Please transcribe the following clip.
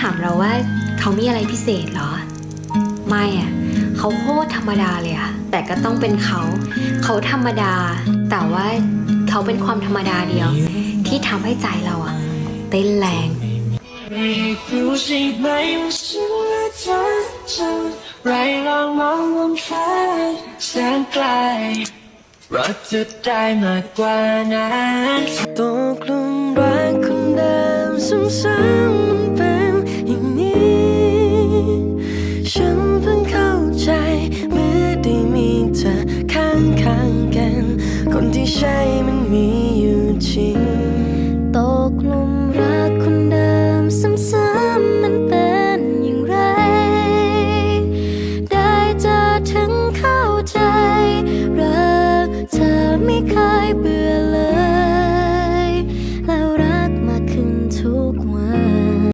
ถามเราว่าเขามีอะไรพิเศษเหรอ ไม่อะเขาโคตรธรรมดาเลยอะแต่ก็ต้องเป็นเขา เขาธรรมดา แต่ว่าเขาเป็นความธรรมดาเดียว ที่ทำให้ใจเราอะเต้นแรงไรลองมองมุมฟ้าแสนไกลเราจะได้มากกว่านั้นตกลุมรักคนเดิมซ้ำ คนที่ใช่มันมี